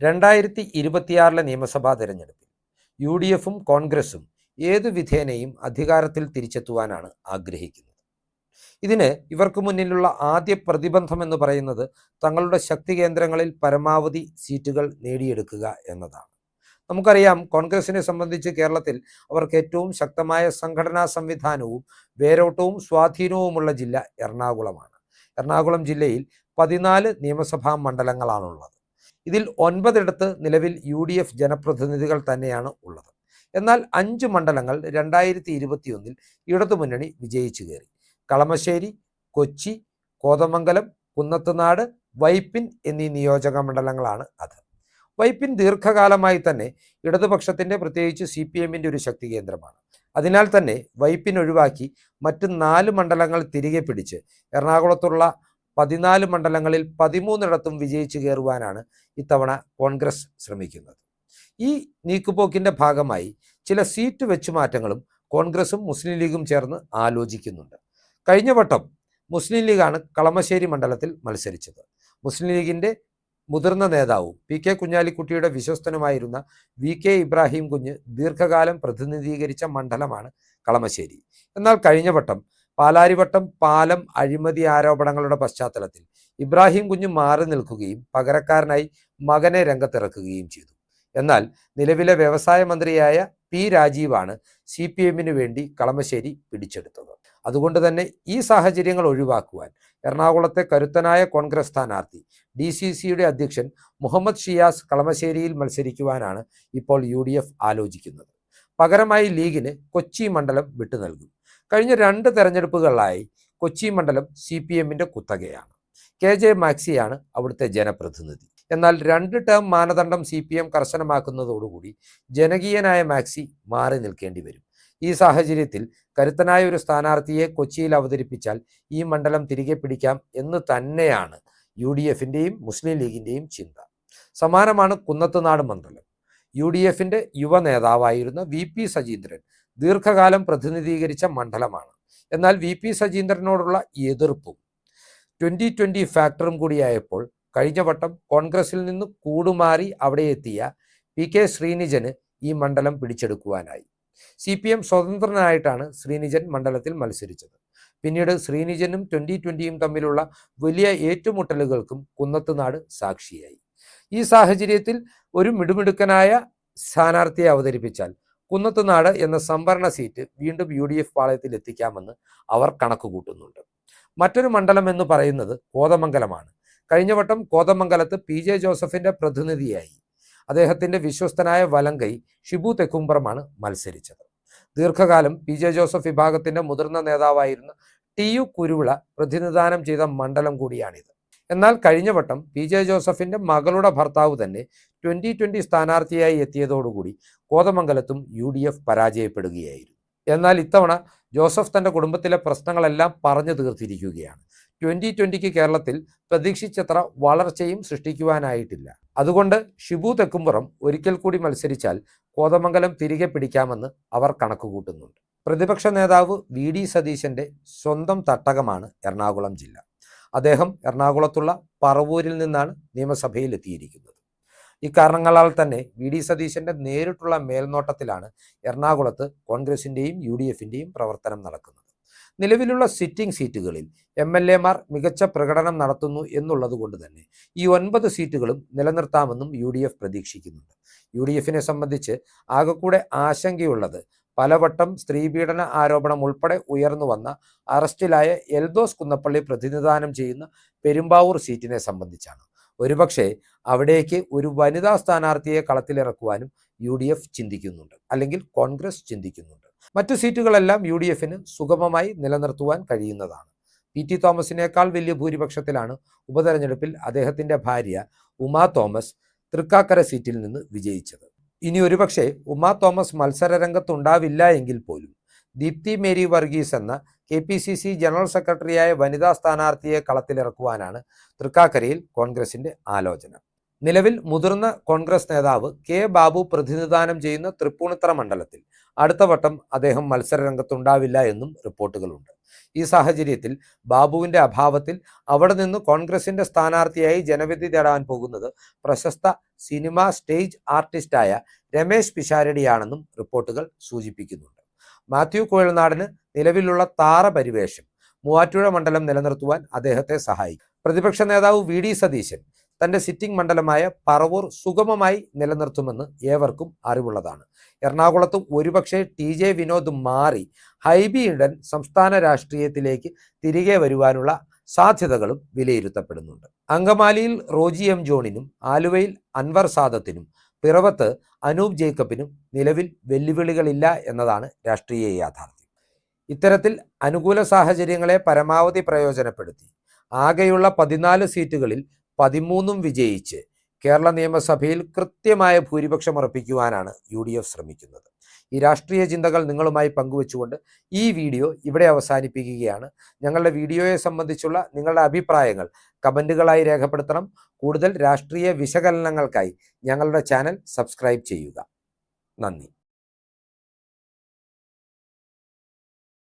രണ്ടായിരത്തി ഇരുപത്തിയാറിലെ നിയമസഭാ തെരഞ്ഞെടുപ്പിൽ യു ഡി എഫും കോൺഗ്രസും ഏതു വിധേനയും അധികാരത്തിൽ തിരിച്ചെത്തുവാനാണ് ആഗ്രഹിക്കുന്നത്. ഇതിന് ഇവർക്ക് മുന്നിലുള്ള ആദ്യ പ്രതിബന്ധം എന്ന് പറയുന്നത് തങ്ങളുടെ ശക്തി കേന്ദ്രങ്ങളിൽ പരമാവധി സീറ്റുകൾ നേടിയെടുക്കുക എന്നതാണ്. നമുക്കറിയാം കോൺഗ്രസിനെ സംബന്ധിച്ച് കേരളത്തിൽ അവർക്ക് ഏറ്റവും ശക്തമായ സംഘടനാ സംവിധാനവും വേരോട്ടവും സ്വാധീനവുമുള്ള ജില്ല എറണാകുളമാണ്. എറണാകുളം ജില്ലയിൽ പതിനാല് നിയമസഭാ മണ്ഡലങ്ങളാണുള്ളത്. ഇതിൽ ഒൻപതിടത്ത് നിലവിൽ യു ഡി എഫ് ജനപ്രതിനിധികൾ തന്നെയാണ് ഉള്ളത്. എന്നാൽ അഞ്ച് മണ്ഡലങ്ങൾ രണ്ടായിരത്തി ഇരുപത്തിയൊന്നിൽ ഇടതുമുന്നണി വിജയിച്ചു കയറി. കളമശ്ശേരി കൊച്ചി കോതമംഗലം കുന്നത്തുനാട് വൈപ്പിൻ എന്നീ നിയോജക മണ്ഡലങ്ങളാണ് അത്. വൈപ്പിൻ ദീർഘകാലമായി തന്നെ ഇടതുപക്ഷത്തിന്റെ പ്രത്യേകിച്ച് സി പി എമ്മിന്റെ ഒരു ശക്തി കേന്ദ്രമാണ്. അതിനാൽ തന്നെ വൈപ്പിൻ ഒഴിവാക്കി മറ്റ് നാല് മണ്ഡലങ്ങൾ തിരികെ പിടിച്ച് എറണാകുളത്തുള്ള പതിനാല് മണ്ഡലങ്ങളിൽ പതിമൂന്നിടത്തും വിജയിച്ചു കയറുവാനാണ് ഇത്തവണ കോൺഗ്രസ് ശ്രമിക്കുന്നത്. ഈ നീക്കുപോക്കിന്റെ ഭാഗമായി ചില സീറ്റ് വെച്ചുമാറ്റങ്ങളും കോൺഗ്രസും മുസ്ലിം ലീഗും ചേർന്ന് ആലോചിക്കുന്നുണ്ട്. കഴിഞ്ഞ വട്ടം മുസ്ലിം ലീഗാണ് കളമശ്ശേരി മണ്ഡലത്തിൽ മത്സരിച്ചത്. മുസ്ലിം ലീഗിന്റെ മുതിർന്ന നേതാവും പി കെ കുഞ്ഞാലിക്കുട്ടിയുടെ വിശ്വസ്തനുമായിരുന്ന വി കെ ഇബ്രാഹിം കുഞ്ഞ് ദീർഘകാലം പ്രതിനിധീകരിച്ച മണ്ഡലമാണ് കളമശ്ശേരി. എന്നാൽ കഴിഞ്ഞ വട്ടം പാലാരിവട്ടം പാലം അഴിമതി ആരോപണങ്ങളുടെ പശ്ചാത്തലത്തിൽ ഇബ്രാഹിം കുഞ്ഞ് മാറി നിൽക്കുകയും പകരക്കാരനായി മകനെ രംഗത്തിറക്കുകയും ചെയ്തു. എന്നാൽ നിലവിലെ വ്യവസായ മന്ത്രിയായ പി രാജീവാണ് സി പി എമ്മിന് വേണ്ടി കളമശ്ശേരി പിടിച്ചെടുത്തത്. അതുകൊണ്ട് തന്നെ ഈ സാഹചര്യങ്ങൾ ഒഴിവാക്കുവാൻ എറണാകുളത്തെ കരുത്തനായ കോൺഗ്രസ് സ്ഥാനാർത്ഥി ഡി സി സിയുടെ അധ്യക്ഷൻ മുഹമ്മദ് ഷിയാസ് കളമശ്ശേരിയിൽ മത്സരിക്കുവാനാണ് ഇപ്പോൾ യു ആലോചിക്കുന്നത്. പകരമായി ലീഗിന് കൊച്ചി മണ്ഡലം വിട്ടു നൽകും കഴിഞ്ഞ രണ്ട് തെരഞ്ഞെടുപ്പുകളിലായി കൊച്ചി മണ്ഡലം സി പി എമ്മിന്റെ കുത്തകയാണ്. കെ ജെ മാക്സിയാണ് അവിടുത്തെ ജനപ്രതിനിധി. എന്നാൽ രണ്ട് ടേം മാനദണ്ഡം സി പി എം കർശനമാക്കുന്നതോടുകൂടി ജനകീയനായ മാക്സി മാറി നിൽക്കേണ്ടി വരും. ഈ സാഹചര്യത്തിൽ കരുത്തനായ ഒരു സ്ഥാനാർത്ഥിയെ കൊച്ചിയിൽ അവതരിപ്പിച്ചാൽ ഈ മണ്ഡലം തിരികെ പിടിക്കാം എന്ന് തന്നെയാണ് യു ഡി എഫിന്റെയും മുസ്ലിം ലീഗിന്റെയും ചിന്ത. സമാനമാണ് കുന്നത്തുനാട് മണ്ഡലം. യു ഡി എഫിന്റെ യുവ നേതാവായിരുന്ന വി പി സജീന്ദ്രൻ ദീർഘകാലം പ്രതിനിധീകരിച്ച മണ്ഡലമാണ്. എന്നാൽ വി പി സജീന്ദ്രനോടുള്ള എതിർപ്പും ട്വന്റി ട്വന്റി ഫാക്ടറും കൂടിയായപ്പോൾ കഴിഞ്ഞ വട്ടം കോൺഗ്രസിൽ നിന്ന് കൂടുമാറി അവിടെ എത്തിയ പി കെ ശ്രീനിജന് ഈ മണ്ഡലം പിടിച്ചെടുക്കുവാനായി. സി പി എം സ്വതന്ത്രനായിട്ടാണ് ശ്രീനിജൻ മണ്ഡലത്തിൽ മത്സരിച്ചത്. പിന്നീട് ശ്രീനിജനും ട്വന്റി ട്വന്റിയും തമ്മിലുള്ള വലിയ ഏറ്റുമുട്ടലുകൾക്കും കുന്നത്തുനാട് സാക്ഷിയായി. ഈ സാഹചര്യത്തിൽ ഒരു മിടുമിടുക്കനായ സ്ഥാനാർത്ഥിയെ അവതരിപ്പിച്ചാൽ കുന്നത്തുനാട് എന്ന സംവരണ സീറ്റ് വീണ്ടും യു ഡി എഫ് പാളയത്തിൽ എത്തിക്കാമെന്ന് അവർ കണക്ക് കൂട്ടുന്നുണ്ട് മറ്റൊരു മണ്ഡലം എന്ന് പറയുന്നത് കോതമംഗലമാണ്. കഴിഞ്ഞ വട്ടം കോതമംഗലത്ത് പി ജെ ജോസഫിന്റെ പ്രതിനിധിയായി. അദ്ദേഹത്തിന്റെ വിശ്വസ്തനായ വലങ്കൈ ഷിബു തെക്കുംബറമാണ് മത്സരിച്ചത്. ദീർഘകാലം പി ജെ ജോസഫ് വിഭാഗത്തിന്റെ മുതിർന്ന നേതാവായിരുന്ന ടി യു കുരുവിള പ്രതിനിധാനം ചെയ്ത മണ്ഡലം കൂടിയാണിത്. എന്നാൽ കഴിഞ്ഞ വട്ടം പി ജെ ജോസഫിന്റെ മകളുടെ ഭർത്താവ് തന്നെ ട്വന്റി ട്വന്റി സ്ഥാനാർത്ഥിയായി എത്തിയതോടുകൂടി കോതമംഗലത്തും യു ഡി എഫ് പരാജയപ്പെടുകയായിരുന്നു. എന്നാൽ ഇത്തവണ ജോസഫ് തന്റെ കുടുംബത്തിലെ പ്രശ്നങ്ങളെല്ലാം പറഞ്ഞു തീർത്തിരിക്കുകയാണ്. ട്വന്റി ട്വന്റിക്ക് കേരളത്തിൽ പ്രതീക്ഷിച്ചത്ര വളർച്ചയും സൃഷ്ടിക്കുവാനായിട്ടില്ല. അതുകൊണ്ട് ഷിബു തെക്കുംപുറം ഒരിക്കൽ കൂടി മത്സരിച്ചാൽ കോതമംഗലം തിരികെ പിടിക്കാമെന്ന് അവർ കണക്കുകൂട്ടുന്നുണ്ട്. പ്രതിപക്ഷ നേതാവ് വി ഡി സതീശന്റെ സ്വന്തം തട്ടകമാണ് എറണാകുളം ജില്ല. അദ്ദേഹം എറണാകുളത്തുള്ള പറവൂരിൽ നിന്നാണ് നിയമസഭയിൽ എത്തിയിരിക്കുന്നത്. ഇക്കാരണങ്ങളാൽ തന്നെ വി ഡി സതീശന്റെ നേരിട്ടുള്ള മേൽനോട്ടത്തിലാണ് എറണാകുളത്ത് കോൺഗ്രസിന്റെയും യു ഡി എഫിന്റെയും പ്രവർത്തനം നടക്കുന്നത്. നിലവിലുള്ള സിറ്റിംഗ് സീറ്റുകളിൽ എം എൽ എമാർ മികച്ച പ്രകടനം നടത്തുന്നു എന്നുള്ളത് കൊണ്ട് തന്നെ ഈ ഒൻപത് സീറ്റുകളും നിലനിർത്താമെന്നും യു ഡി എഫ് പ്രതീക്ഷിക്കുന്നുണ്ട്. യു ഡി എഫിനെ സംബന്ധിച്ച് ആകെക്കൂടെ ആശങ്കയുള്ളത് പലവട്ടം സ്ത്രീപീഡന ആരോപണം ഉൾപ്പെടെ ഉയർന്നു വന്ന അറസ്റ്റിലായ എൽദോസ് കുന്നപ്പള്ളി പ്രതിനിധാനം ചെയ്യുന്ന പെരുമ്പാവൂർ സീറ്റിനെ സംബന്ധിച്ചാണ്. ഒരുപക്ഷെ അവിടേക്ക് ഒരു വനിതാ സ്ഥാനാർത്ഥിയെ കളത്തിലിറക്കുവാനും യു ഡി എഫ് ചിന്തിക്കുന്നുണ്ട്. അല്ലെങ്കിൽ കോൺഗ്രസ് ചിന്തിക്കുന്നുണ്ട്. മറ്റു സീറ്റുകളെല്ലാം യു ഡി എഫിന് സുഗമമായി നിലനിർത്തുവാൻ കഴിയുന്നതാണ്. പി ടി തോമസിനേക്കാൾ വലിയ ഭൂരിപക്ഷത്തിലാണ് ഉപതെരഞ്ഞെടുപ്പിൽ അദ്ദേഹത്തിന്റെ ഭാര്യ ഉമാ തോമസ് തൃക്കാക്കര സീറ്റിൽ നിന്ന് വിജയിച്ചത്. ഇനി ഒരുപക്ഷെ ഉമാ തോമസ് മത്സര രംഗത്തുണ്ടാവില്ല എങ്കിൽ പോലും ദീപ്തി മേരി വർഗീസ് എന്ന K P C C general സെക്രട്ടറിയായ വനിതാ സ്ഥാനാർത്ഥിയെ കളത്തിലിറക്കുവാനാണ് തൃക്കാക്കരയിൽ കോൺഗ്രസിന്റെ ആലോചന. നിലവിൽ മുതിർന്ന കോൺഗ്രസ് നേതാവ് കെ ബാബു പ്രതിനിധാനം ചെയ്യുന്ന തൃപ്പൂണിത്തറ മണ്ഡലത്തിൽ അടുത്ത വട്ടം അദ്ദേഹം മത്സരരംഗത്തുണ്ടാവില്ല എന്നും റിപ്പോർട്ടുകളുണ്ട്. ഈ സാഹചര്യത്തിൽ ബാബുവിന്റെ അഭാവത്തിൽ അവിടെ നിന്ന് കോൺഗ്രസിന്റെ സ്ഥാനാർത്ഥിയായി ജനവിധി തേടാൻ പോകുന്നത് പ്രശസ്ത സിനിമ സ്റ്റേജ് ആർട്ടിസ്റ്റായ രമേശ് പിഷാരടിയാണെന്നും റിപ്പോർട്ടുകൾ സൂചിപ്പിക്കുന്നുണ്ട്. മാത്യു കോഴൽനാടിന് നിലവിലുള്ള താറ പരിവേഷം മൂവാറ്റുപുഴ മണ്ഡലം നിലനിർത്തുവാൻ അദ്ദേഹത്തെ സഹായിക്കും. പ്രതിപക്ഷ നേതാവ് വി ഡി സതീശൻ തന്റെ സിറ്റിംഗ് മണ്ഡലമായ പറവൂർ സുഗമമായി നിലനിർത്തുമെന്ന് ഏവർക്കും അറിവുള്ളതാണ്. എറണാകുളത്തും ഒരുപക്ഷെ ടി ജെ വിനോദ് മാറി ഹൈബി ഇടൻ സംസ്ഥാന രാഷ്ട്രീയത്തിലേക്ക് തിരികെ വരുവാനുള്ള സാധ്യതകളും വിലയിരുത്തപ്പെടുന്നുണ്ട്. അങ്കമാലിയിൽ റോജി എം ജോണിനും ആലുവയിൽ അൻവർ സാദത്തിനും പിറവത്ത് അനൂപ് ജേക്കബിനും നിലവിൽ വെല്ലുവിളികളില്ല എന്നതാണ് രാഷ്ട്രീയ യാഥാർത്ഥ്യം. ഇത്തരത്തിൽ അനുകൂല സാഹചര്യങ്ങളെ പരമാവധി പ്രയോജനപ്പെടുത്തി. ആകെയുള്ള പതിനാല് സീറ്റുകളിൽ പതിമൂന്നും വിജയിച്ച് കേരള നിയമസഭയിൽ കൃത്യമായ ഭൂരിപക്ഷം ഉറപ്പിക്കുവാനാണ് യു ഡി എഫ് ശ്രമിക്കുന്നത്. ഈ രാഷ്ട്രീയ ചിന്തകൾ നിങ്ങളുമായി പങ്കുവച്ചുകൊണ്ട് ഈ വീഡിയോ ഇവിടെ അവസാനിപ്പിക്കുകയാണ്. ഞങ്ങളുടെ വീഡിയോയെ സംബന്ധിച്ചുള്ള നിങ്ങളുടെ അഭിപ്രായങ്ങൾ കമന്റുകളായി രേഖപ്പെടുത്തണം. കൂടുതൽ രാഷ്ട്രീയ വിശകലനങ്ങൾക്കായി ഞങ്ങളുടെ ചാനൽ സബ്സ്ക്രൈബ് ചെയ്യുക. നന്ദി.